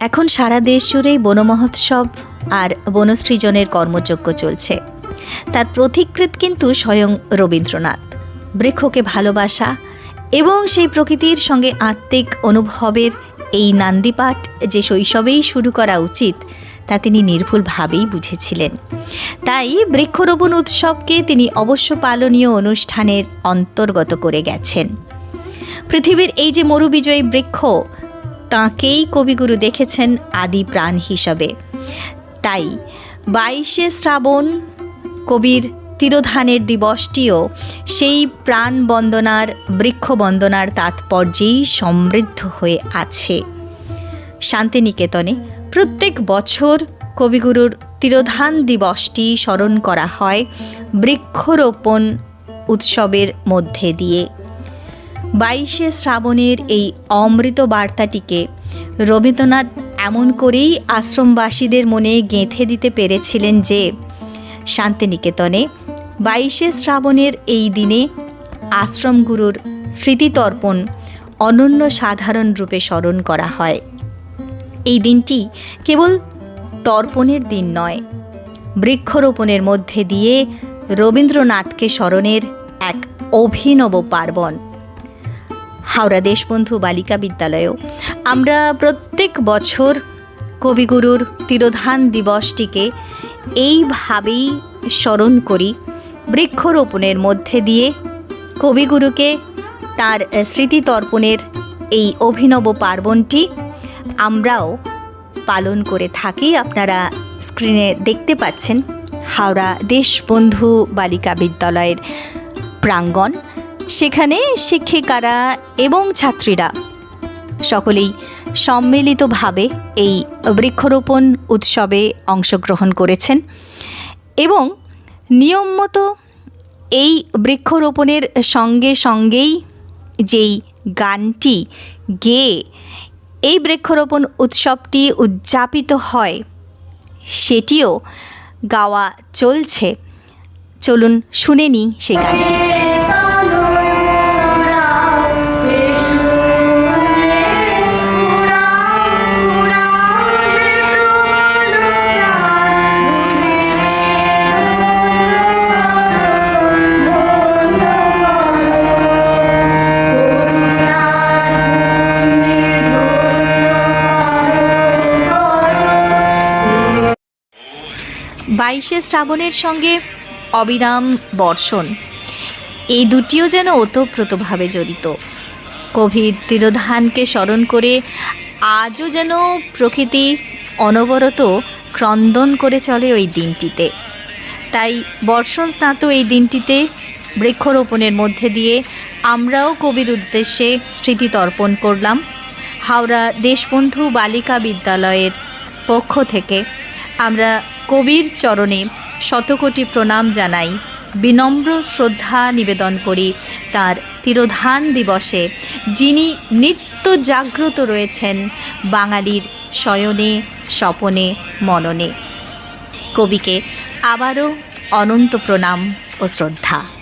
এখন সারা দেশ জুড়েই বনমহোৎসব আর বনসৃজনের কর্মযজ্ঞ চলছে। তার প্রতিকৃত কিন্তু স্বয়ং রবীন্দ্রনাথ। বৃক্ষকে ভালোবাসা এবং সেই প্রকৃতির সঙ্গে আত্মিক অনুভবের এই নান্দিপাঠ যে শৈশবেই শুরু করা উচিত, তা তিনি নির্ভুলভাবেই বুঝেছিলেন। তাই বৃক্ষরোপণ উৎসবকে তিনি অবশ্য পালনীয় অনুষ্ঠানের অন্তর্গত করে গেছেন। পৃথিবীর এই যে মরুবিজয়ী বৃক্ষ তাঁকেই কবিগুরু দেখেছেন আদি প্রাণ হিসাবে। তাই বাইশে শ্রাবণ কবির তিরোধানের দিবসটিও সেই প্রাণ বন্দনার, বৃক্ষ বন্দনার তাৎপর্যেই সমৃদ্ধ হয়ে আছে। শান্তিনিকেতনে প্রত্যেক বছর কবিগুরুর তিরোধান দিবসটি স্মরণ করা হয় বৃক্ষরোপণ উৎসবের মধ্যে দিয়ে। বাইশে শ্রাবণের এই অমৃত বার্তাটিকে রবীন্দ্রনাথ এমন করেই আশ্রমবাসীদের মনে গেঁথে দিতে পেরেছিলেন যে, শান্তিনিকেতনে বাইশে শ্রাবণের এই দিনে আশ্রমগুরুর স্মৃতিতর্পণ অনন্য সাধারণ রূপে স্মরণ করা হয়। এই দিনটি কেবল তর্পণের দিন নয়, বৃক্ষরোপণের মধ্যে দিয়ে রবীন্দ্রনাথকে স্মরণের এক অভিনব পার্বণ। হাওড়া দেশবন্ধু বালিকা বিদ্যালয়েও। আমরা প্রত্যেক বছর কবিগুরুর তিরোধান দিবসটিকে এইভাবেই স্মরণ করি, বৃক্ষরোপণের মধ্যে দিয়ে কবিগুরুকে তার স্মৃতিতর্পণের এই অভিনব পার্বণটি আমরাও পালন করে থাকি। আপনারা স্ক্রিনে দেখতে পাচ্ছেন হাওড়া দেশবন্ধু বালিকা বিদ্যালয়ের প্রাঙ্গণ। সেখানে শিক্ষিকারা এবং ছাত্রীরা সকলেই সম্মিলিতভাবে এই বৃক্ষরোপণ উৎসবে অংশগ্রহণ করেছেন এবং নিয়ম মতো এই বৃক্ষরোপণের সঙ্গে সঙ্গেই যেই গানটি গেয়ে এই বৃক্ষরোপণ উৎসবটি উদযাপিত হয়, সেটিও গাওয়া চলছে। চলুন শুনে নিই সেই গানটি। বাইশে শ্রাবণের সঙ্গে অবিরাম বর্ষণ। এই দুটিও যেন ওতপ্রোতভাবে জড়িত। কোভিড তিরোধানকে স্মরণ করে আজও যেন প্রকৃতি অনবরত ক্রন্দন করে চলে ওই দিনটিতে। তাই বর্ষণ স্নাত এই দিনটিতে বৃক্ষরোপণের মধ্যে দিয়ে আমরাও কবির উদ্দেশ্যে স্মৃতি তর্পণ করলাম। হাওড়া দেশবন্ধু বালিকা বিদ্যালয়ের পক্ষ থেকে। আমরা কবির চরণে শতকোটি প্রণাম জানাই। বিনম্র শ্রদ্ধা নিবেদন করি তার তিরোধান দিবসে, যিনি নিত্য জাগ্রত রয়েছেন বাঙালির শয়নে, স্বপনে, মননে। কবিকে আবারও অনন্ত প্রণাম ও শ্রদ্ধা।